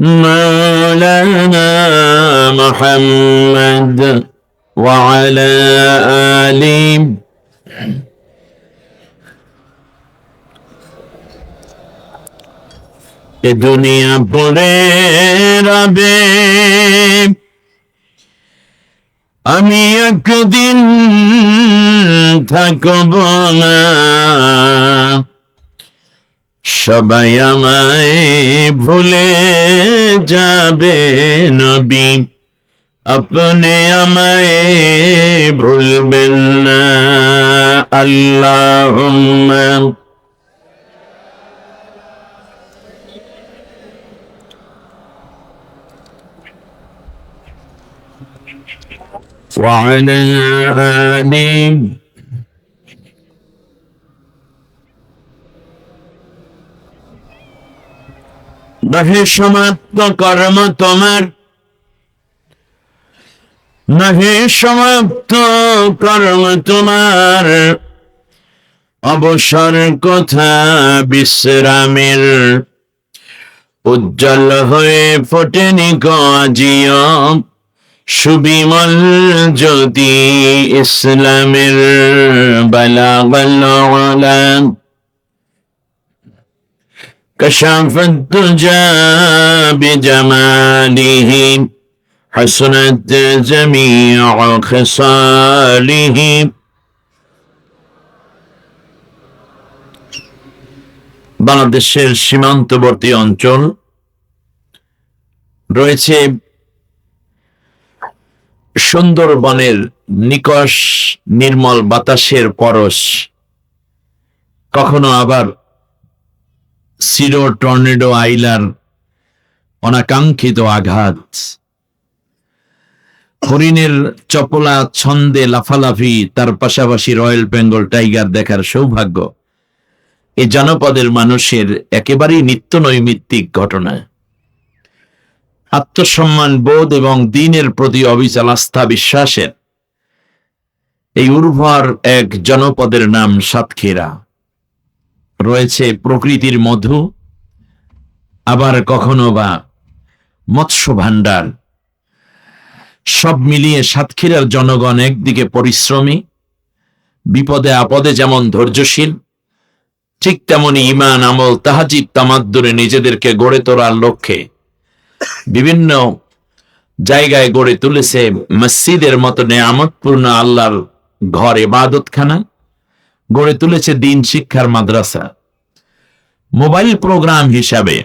مولانا محمد وعلى آله এ দুনিয়া পড়ে রবে আমি একদিন থাকব না সবাই আমায় ভুলে যাবে নবী আপনি আমায় ভুলবেন না আল্লাহ وعلى آله নহে সমাপ্ত কর্ম তোমার। নহে সমাপ্ত কর্ম তোমার। অবসর কথা বিশ্রামের। উজ্জ্বল হয়ে ফোটেনি গজিয় সুবিমল জ্যোতি ইসলামের বালা كشف الدجى بجماله حسنت جميع خصاله বাংলাদেশের সীমান্তবর্তী অঞ্চল রয়েছে সুন্দরবনের নিকষ নির্মল বাতাসের পরশ কখনো আবার সিরো টর্নেডো, আইলার অনাকাঙ্ক্ষিত আঘাত। হরিণের চপলা ছন্দে লাফালাফি, তার পাশাপাশি রয়্যাল বেঙ্গল টাইগার দেখার সৌভাগ্য। এই জনপদের মানুষের একেবারেই নিত্য নৈমিত্তিক ঘটনা। আত্মসম্মান, বোধ এবং দিনের প্রতি অবিচল আস্থা বিশ্বাসের। এই উর্বর এক জনপদের নাম সাতক্ষীরা। রয়েছে প্রকৃতির মধু, আবার কখনো বা মৎস্য ভাণ্ডার। সব মিলিয়ে সাতক্ষীরার জনগণ একদিকে পরিশ্রমী, বিপদে আপদে যেমন ধৈর্যশীল, ঠিক তেমনি ইমান আমল তাহাজিব তামাদ্দুরে নিজেদেরকে গড়ে তোলার লক্ষ্যে বিভিন্ন জায়গায় গড়ে তুলেছে মসজিদের মতো নেয়ামতপূর্ণ আল্লাহর ঘর এবাদতখানা গড়ে তুলেছে দিন শিক্ষার মাদ্রাসা। মোবাইল প্রোগ্রাম হিসাবে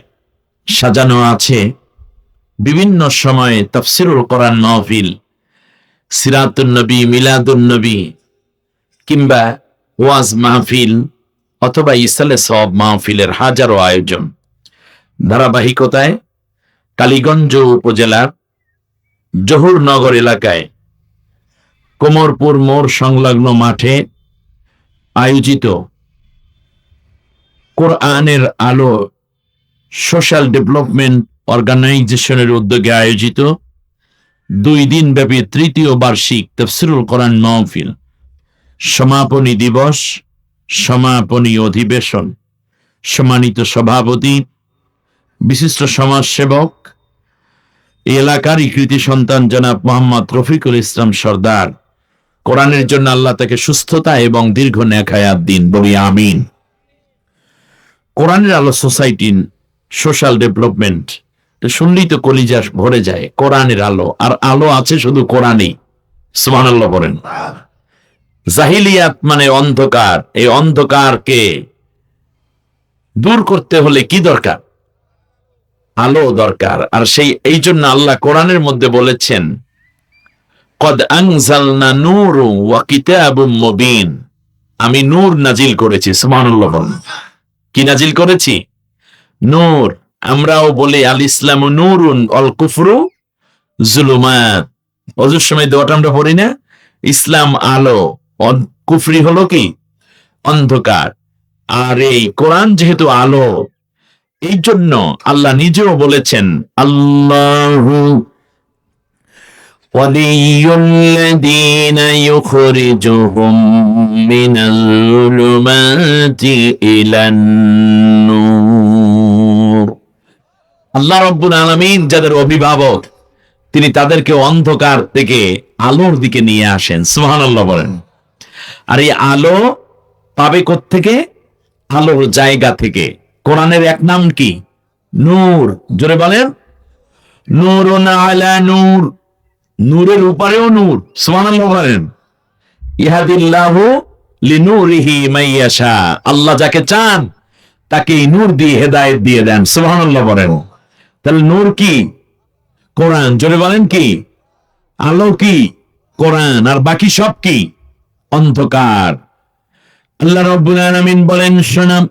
সাজানো আছে বিভিন্ন সময়ে তফসিরুল কোরআন মাহফিল সিরাতুন নবী, মিলাদুন নবী, কিংবা ওয়াজ মাহফিল অথবা ইসালে সব মাহফিলের হাজারো আয়োজন। ধারাবাহিকতায় কালীগঞ্জ উপজেলার জহুরনগর এলাকায় কোমরপুর মোড় সংলগ্ন মাঠে আয়োজিত কোরআনের আলো সোশ্যাল ডেভেলপমেন্ট অর্গানাইজেশনের উদ্যোগে আয়োজিত দুই দিন ব্যাপী তৃতীয় বার্ষিক তফসিরুল কোরআন মাহফিল, সমাপনী দিবস, সমাপনী অধিবেশন। সম্মানিত সভাপতি, বিশিষ্ট সমাজসেবক, এলাকারই কৃতি সন্তান জনাব মোহাম্মদ রফিকুল ইসলাম সর্দার। কোরআনের জন্য আল্লাহ তাকে সুস্থতা এবং দীর্ঘ নেখায়াত দিন। বলি আমিন। কোরআনের আলো সোসাইটি সোশ্যাল ডেভেলপমেন্ট শুনলেই তো কলিজা ভরে যায়, কোরআনের আলো। আর আলো আছে শুধু কোরআনেই। সুবহানাল্লাহ বলেন। জাহিলিয়াত মানে অন্ধকার। এই অন্ধকারকে দূর করতে হলে কি দরকার? আলো দরকার। আর সেই এই জন্য আল্লাহ কোরআনের মধ্যে বলেছেন কদ আনজালনা নূরু ওয়া মুবিন আমি নূর নাজিল করেছি, সুবহানাল্লাহ কি নাজিল করেছি? নূর, আমরাও বলি আল ইসলাম নূরুন অল কুফরু জুলুমাত। অজুর সময় দোয়াটা আমরা পড়ি না? ইসলাম আলো কুফরি হলো কি? অন্ধকার। আর এই কোরআন যেহেতু আলো, এই জন্য আল্লাহ নিজেও বলেছেন, আল্লাহ ولي الذين يخرجهم من الظلمات إلى النور আল্লাহ রব্বুল আলমিন যাদের অভিভাবক তিনি তাদেরকে অন্ধকার থেকে আলোর দিকে নিয়ে আসেন সুবহানাল্লাহ বলেন আর এই আলো পাবে থেকে আলোর জায়গা থেকে কোরআনের এক নাম কি নূর জোরে বলেন নূর আলা নূর নূরের উপরেও নূর মাইয়াশা আল্লাহ যাকে চান তাকে এই নূর দিয়ে হেদায়েত দিয়ে দেন, সুবহানাল্লাহ বলেন। তাহলে নূর কি? কোরআন, জোরে বলেন কি? আলো কি? কোরআন, আর বাকি সব কি? অন্ধকার। আল্লাহ রব্বুল বলেন, শোনাম।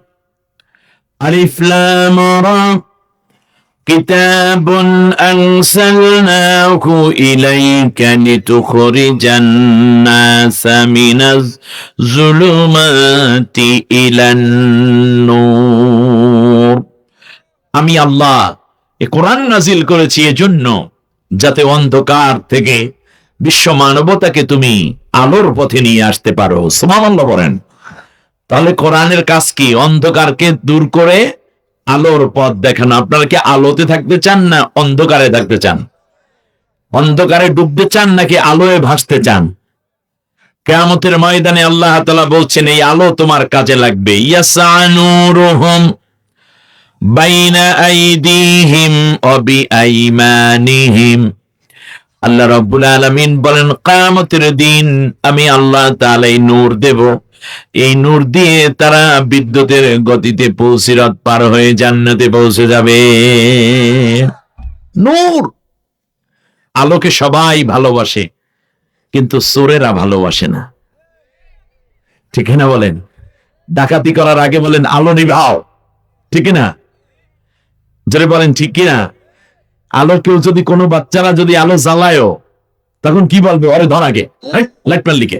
আলিফ লাম রা كتاب أنزلناه إليك لتخرج الناس من الظلمات إلى النور আমি আল্লাহ এ কোরআন নাজিল করেছি এজন্য যাতে অন্ধকার থেকে বিশ্ব মানবতাকে তুমি আলোর পথে নিয়ে আসতে পারো সুবহানাল্লাহ বলেন তাহলে কোরআনের কাজ কি অন্ধকারকে দূর করে আলোর পথ দেখানো, আপনারা কি আলোতে থাকতে চান না অন্ধকারে থাকতে চান? অন্ধকারে ডুবতে চান নাকি আলোয় ভাসতে চান? কেয়ামতের ময়দানে আল্লাহ তালা বলছেন, এই আলো তোমার কাজে লাগবে। বাইনা আল্লাহ রাব্বুল আলামিন বলেন, কিয়ামতের দিন আমি আল্লাহ তাআলা এই নূর দেব। এই নূর দিয়ে তারা বিদ্যুতের গতিতে পৌঁছিরত, পার হয়ে জান্নাতে পৌঁছে যাবে। নূর! আলোকে সবাই ভালোবাসে, কিন্তু চোরেরা ভালোবাসে না। ঠিক না বলেন? ডাকাতি করার আগে বলেন, আলো নিভাও। ঠিক না? যদি বলেন, ঠিক কিনা আলো কেউ যদি কোনো বাচ্চারা যদি আলো জ্বালায়ও, তখন কি বলবে? ওরে ধর আগে। লাইট লিখে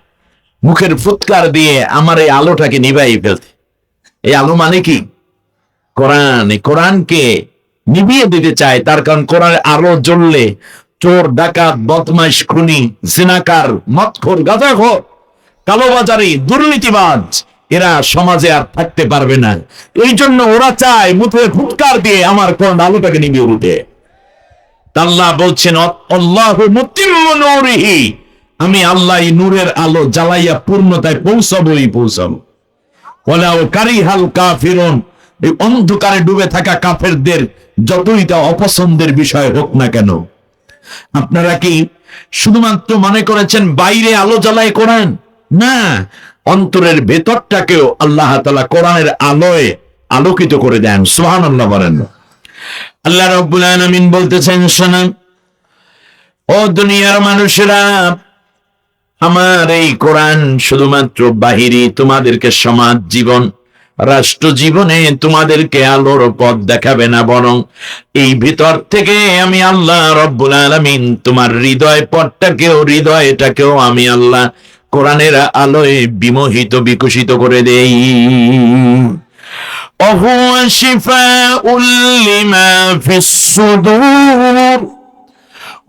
মুখের ফুৎকার দিয়ে আমার এই আলোটাকে নিভাই ফেলতে। এই আলো মানে কি? কোরআন কোরআনকে নিভিয়ে দিতে চায়, তার কারণ কোরআনের আলো জ্বললে চোর, ডাকাত, বদমাইশ, খুনি, জিনাকার মৎখোর গাঁজাখোর, কালোবাজারি, দুর্নীতিবাজ, এরা সমাজে আর থাকতে পারবে না। এই জন্য ওরা চায় মুখে ফুৎকার দিয়ে আমার কোরআন আলোটাকে নিভিয়ে উঠে আল্লাহ বলছেন আল্লাহ নূরিহি আমি আল্লাহ নূরের আলো জ্বালাইয়া পূর্ণতায় পৌঁছাবই পৌঁছাবো। ওলাও কারিহাল কাফিরুন, এই অন্ধকারে ডুবে থাকা কাফেরদের যতই তা অপছন্দের বিষয় হোক না কেন, আপনারা কি শুধুমাত্র মনে করেছেন বাইরে আলো জ্বালায় কোরআন? না, অন্তরের ভেতরটাকেও আল্লাহ তাআলা কোরআনের আলোয় আলোকিত করে দেন, সুবহানাল্লাহ বলেন। আল্লাহ রাব্বুল আলামিন বলতেছেন, শোনান, ও দুনিয়ার মানুষেরা আমার এই কোরআন শুধুমাত্র বাহিরি তোমাদেরকে সমাজ জীবন, রাষ্ট্র জীবনে তোমাদেরকে আলোর পথ দেখাবে না বরং এই ভিতর থেকে আমি আল্লাহ রব্বুল আলমিন তোমার হৃদয় পথটাকেও, হৃদয়টাকেও আমি আল্লাহ কোরআনের আলোয় বিমোহিত, বিকশিত করে দেই। অহুয়া শিফা উল্লিমা ফিসুদুর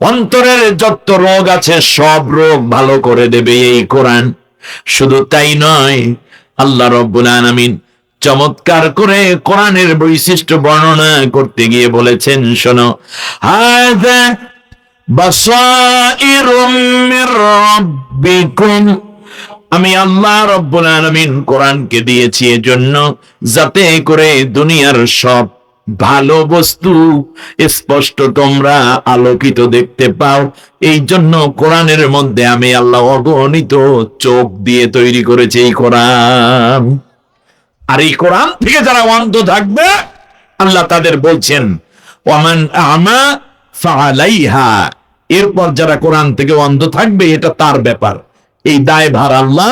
অন্তরের যত রোগ আছে, সব রোগ ভালো করে দেবে এই কোরআন। শুধু তাই নয়, আল্লাহ রব্বুল আলামিন চমৎকার করে কোরআনের বৈশিষ্ট্য বর্ণনা করতে গিয়ে বলেছেন, শোনো আমি আল্লাহ রব্বুল আলামিন কোরআনকে দিয়েছি এজন্য যাতে করে দুনিয়ার সব ভালো বস্তু। স্পষ্ট তোমরা আলোকিত দেখতে পাও। এই জন্য কোরআনের মধ্যে আমি আল্লাহ অগণিত চোখ দিয়ে তৈরি করেছি এই কোরআন। আর এই কোরআন থেকে যারা অন্ধ থাকবে, আল্লাহ তাদের বলছেন এরপর যারা কোরআন থেকে অন্ধ থাকবে, এটা তার ব্যাপার। এই দায় ভার আল্লাহ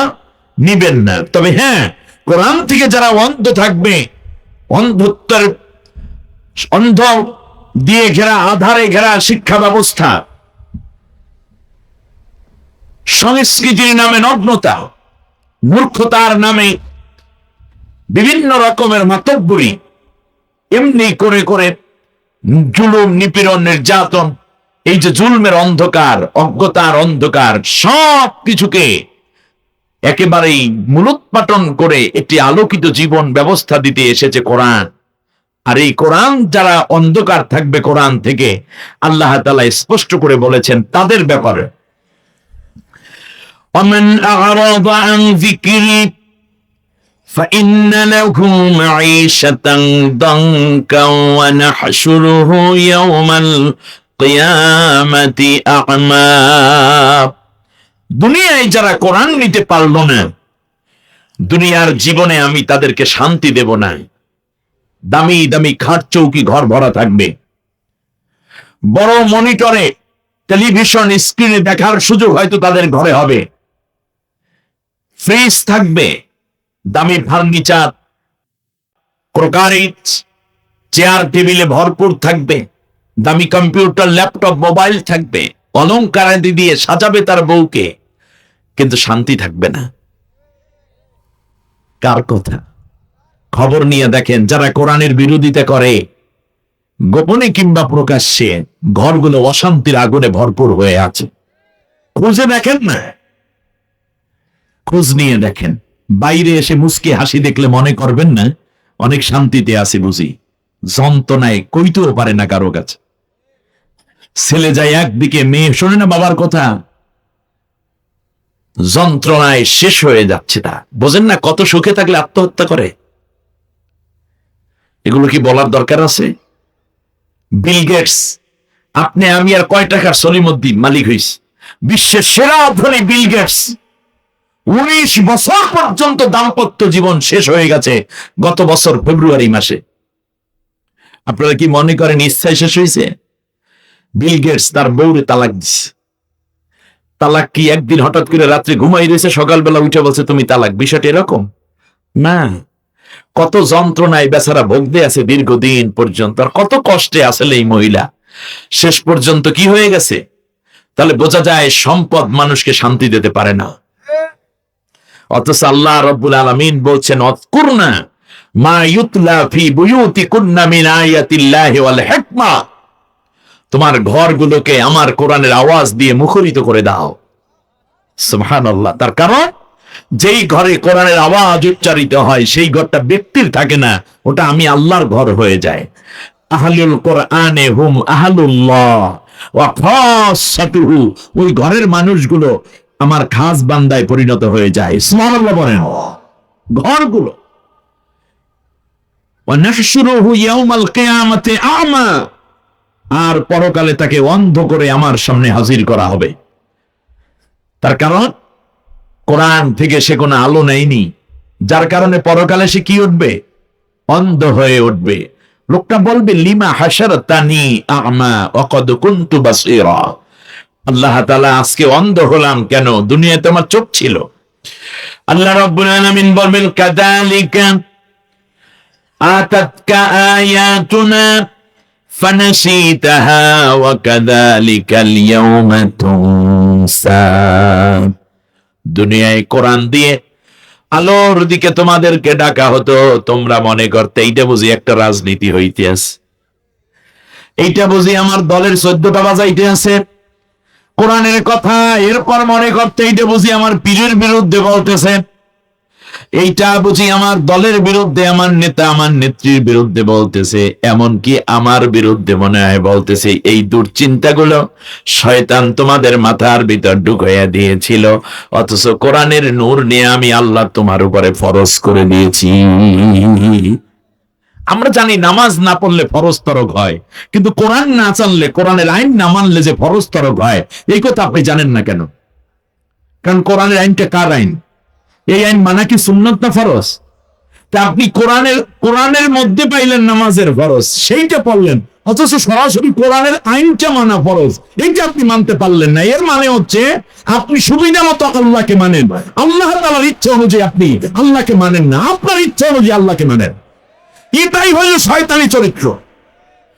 নিবেন না। তবে হ্যাঁ কোরআন থেকে যারা অন্ধ থাকবে, অন্ধত্বের অন্ধ দিয়ে ঘেরা আধারে ঘেরা শিক্ষা ব্যবস্থা। সংস্কৃতির নামে নগ্নতা, মূর্খতার নামে বিভিন্ন রকমের মাতব্বরি, এমনি করে করে জুলুম, নিপীড়ন, নির্যাতন, এই যে জুলমের অন্ধকার, অজ্ঞতার অন্ধকার, সব কিছুকে একেবারেই মূলোৎপাটন করে একটি আলোকিত জীবন ব্যবস্থা দিতে এসেছে কোরআন। আর এই কোরআন যারা অন্ধকার থাকবে কোরআন থেকে আল্লাহ তালা স্পষ্ট করে বলেছেন তাদের ব্যাপারে ومن أعرض عن ذكري فإن له معيشة ضنكا ونحشره يوم القيامة أعمى দুনিয়ায় যারা কোরআন নিতে পারল না দুনিয়ার জীবনে আমি তাদেরকে শান্তি দেব না দামি দামি খাট চৌকি ঘর ভরা থাকবে। বড় মনিটরে টেলিভিশন স্ক্রিনে দেখার সুযোগ হয়তো তাদের ঘরে হবে। ফ্রিজ থাকবে, দামি ফার্নিচার, ক্রোকারিজ, চেয়ার টেবিলে ভরপুর থাকবে, দামি কম্পিউটার, ল্যাপটপ, মোবাইল থাকবে অলঙ্কারাদি দিয়ে সাজাবে তার বউকে, কিন্তু শান্তি থাকবে না। কার কথা? খবর নিয়ে দেখেন, যারা কোরআনের বিরোধিতা করে, গোপনে কিংবা প্রকাশ্যে ঘরগুলো অশান্তির আগুনে ভরপুর হয়ে আছে। খুঁজে দেখেন না? খোঁজ নিয়ে দেখেন। বাইরে এসে মুসকে হাসি দেখলে মনে করবেন না, অনেক শান্তিতে আছে বুঝি। যন্ত্রণায় কইতেও পারে না কারও কাছে। ছেলে যায় একদিকে, মেয়ে, শোনে না বাবার কথা? যন্ত্রণায় শেষ হয়ে যাচ্ছে তা। বোঝেন না কত সুখে থাকলে আত্মহত্যা করে? এগুলো কি বলার দরকার আছে? বিল গেটস, আপনি, আমি আর কয় টাকার সলিমুদ্দিন মালিক হইস বিশ্বের সেরা ধনী বিল গেটস। উনিশ বছর পর্যন্ত দাম্পত্য জীবন শেষ হয়ে গেছে গত বছর ফেব্রুয়ারি মাসে। আপনারা কি মনে করেন ইচ্ছায় শেষ হয়েছে বিল গেটস তার বউরে তালাক দিছে। তালাক কি একদিন হঠাৎ করে রাত্রে ঘুমাই রয়েছে সকালবেলা উঠে বলছে, তুমি তালাক? বিষয়টা এরকম? না। কত যন্ত্রণায় বেচারা ভোগতে আছে দীর্ঘদিন পর্যন্ত, আর কত কষ্টে আসলে এই মহিলা। শেষ পর্যন্ত কি হয়ে গেছে? তাহলে বোঝা যায় সম্পদ মানুষকে শান্তি দিতে পারে না। অথচ আল্লাহ রব্বুল আলমিন বলছেন অৎকুরনা মা তোমার ঘরগুলোকে আমার কোরআনের আওয়াজ দিয়ে মুখরিত করে দাও। সুবহানাল্লাহ। তার কারণ? যেই ঘরে কোরআনের আওয়াজ উচ্চারিত হয়, সেই ঘরটা ব্যক্তির থাকে না, ওটা আমি আল্লাহর ঘর হয়ে যায়। আহলুল কোরআনে হুম আহলুল্লাহ ওই ঘরের মানুষগুলো আমার খাস বান্দায় পরিণত হয়ে যায়। বলেন। ঘরগুলো। আর পরকালে তাকে অন্ধ করে আমার সামনে হাজির করা হবে। তার কারণ? কোরআন থেকে সে কোনো আলো নেয়নি। যার কারণে পরকালে সে কি উঠবে? অন্ধ হয়ে উঠবে। লোকটা বলবে, লিমা হাসার তানি আমা অকদ কুন্তু বাসিরা। আল্লাহ তালা আজকে অন্ধ হলাম কেন? দুনিয়াতে আমার চোখ ছিল। আল্লাহ রব্বুল আলামিন বলবেন কাদালিকা আতাতকা আয়াতুনা ফানাসিতাহা ওয়া কাদালিকা আল-ইয়াওমা তুনসা। দুনিয়ায় কোরআন দিয়ে আলোর দিকে তোমাদেরকে ডাকা হতো, তোমরা মনে করতে এইটা বুঝি একটা রাজনীতি হইতে আছে এইটা বুঝি আমার দলের চোদ্দটা বাজাইতে আছে। কোরআনের কথা এরপর মনে করতে এইটা বুঝি আমার পীরের বিরুদ্ধে বলতেছে। এইটা বুঝি আমার দলের বিরুদ্ধে, আমার নেতা, আমার নেত্রীর বিরুদ্ধে বলতেছে, এমনকি আমার বিরুদ্ধে মনে হয় বলতেছে, এই দুশ্চিন্তাগুলো শয়তান তোমাদের মাথার ভিতর ঢুকাইয়া দিয়েছিল, অথচ কোরআনের নূর নিয়ে আমি আল্লাহ তোমার উপরে ফরজ করে দিয়েছি। আমরা জানি নামাজ না পড়লে ফরজ তরক হয়, কিন্তু কোরআন না জানলে, কোরআনের আইন না মানলে যে ফরজ তরক হয়, এই কথা আপনি জানেন না কেন? কারণ কোরআনের আইনটা কার আইন? এই আইন মানা কি সুন্নত না ফরজ? তা আপনি কোরআনের কোরআনের মধ্যে পাইলেন নামাজের ফরজ, সেইটা পড়লেন অথচ সরাসরি কোরআনের আইনটা মানা ফরজ, এইটা আপনি মানতে পারলেন না। এর মানে হচ্ছে, আপনি সুবিধা মতো আল্লাহকে মানেন। আল্লাহ তাআলার ইচ্ছা অনুযায়ী আপনি আল্লাহকে মানেন না। আপনার ইচ্ছা অনুযায়ী আল্লাহকে মানেন। এটাই হলো শয়তানি চরিত্র।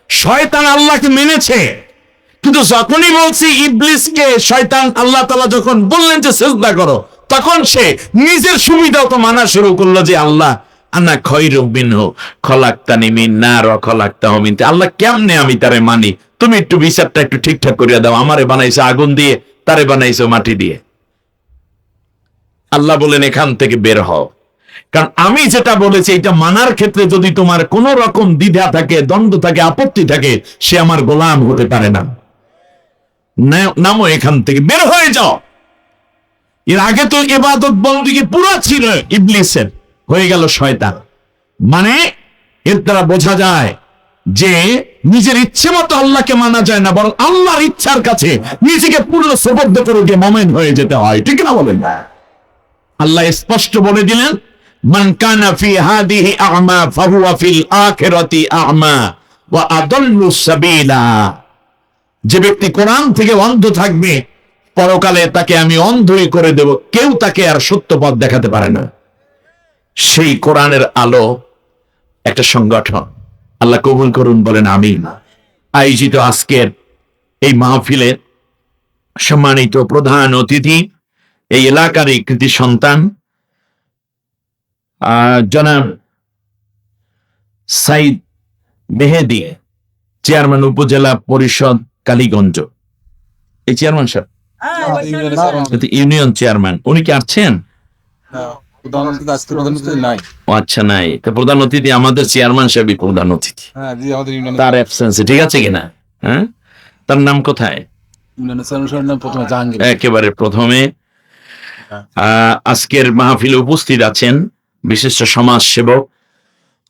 শয়তান আল্লাহকে মেনেছে, কিন্তু যখনই বলছি ইবলিসকে, শয়তান আল্লাহ তালা যখন বললেন যে সেজদা করো তখন সে নিজের সুবিধা তো মানা শুরু করল যে আল্লাহ, আনা খৈরু মিনহু, খলাক্তানি মিন নার ওয়া খলাক্তাহু মিন তি-" আল্লাহ কেমনে আমি তারে মানি? তুমি একটু বিচারটা একটু ঠিকঠাক করিয়া দাও, আমারে বানাইছো আগুন দিয়ে, তারে বানাইছো মাটি দিয়ে। আল্লাহ বলেন, এখান থেকে বের হও। কারণ আমি যেটা বলেছি, এটা মানার ক্ষেত্রে যদি তোমার কোন রকম দ্বিধা থাকে, দ্বন্দ্ব থাকে, আপত্তি থাকে, সে আমার গোলাম হতে পারে না। না- নামো এখান থেকে, বের হয়ে যাও। এর আগে তো এবাদত বন্দিকে পুরো ছিল ইবলিসের। হয়ে গেল শয়তান। মানে এর দ্বারা বোঝা যায় যে নিজের ইচ্ছে মতো আল্লাহকে মানা যায় না, বরং আল্লাহর ইচ্ছার কাছে নিজেকে পূর্ণ সুবদ্ধ করে গিয়ে মোমেন্ট হয়ে যেতে হয়। ঠিক না বলেন? আল্লাহ স্পষ্ট বলে দিলেন, মান কানা ফি হাদিহি আ'মা ফাহুয়া ফিল আখিরাতি আ'মা ওয়া আদাল্লু সাবিলা। যে ব্যক্তি কোরআন থেকে অন্ধ থাকবে পরকালে তাকে আমি অন্ধই করে দেব। কেউ তাকে আর সত্য পথ দেখাতে পারে না। সেই কোরআনের আলো একটা সংগঠন। আল্লাহ কবুল করুন, বলেন আমি আয়োজিত আজকের এই মাহফিলের সম্মানিত প্রধান অতিথি, এই এলাকারই কৃতি সন্তান জনাব সাইদ মেহেদি, চেয়ারম্যান উপজেলা পরিষদ কালীগঞ্জ। এই চেয়ারম্যান সাহেব ইউনিয়ন চেয়ারম্যান উনি কি আসছেন? আচ্ছা নাই। তো প্রধান অতিথি আমাদের চেয়ারম্যান সাহেবই প্রধান অতিথি হ্যাঁ জি আমাদের ইউনিয়ন তার অ্যাবসেন্সে ঠিক আছে কিনা? হ্যাঁ? তার নাম কোথায়? একেবারে প্রথমে। আহ, আজকের মাহফিলে উপস্থিত আছেন বিশিষ্ট সমাজ সেবক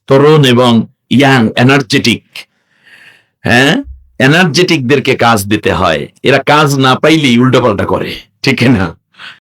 তরুণ এবং ইয়াং এনার্জেটিক হ্যাঁ? এনার্জেটিকদেরকে কাজ দিতে হয়। এরা কাজ না পাইলেই উল্টোপাল্টা করে। ঠিক না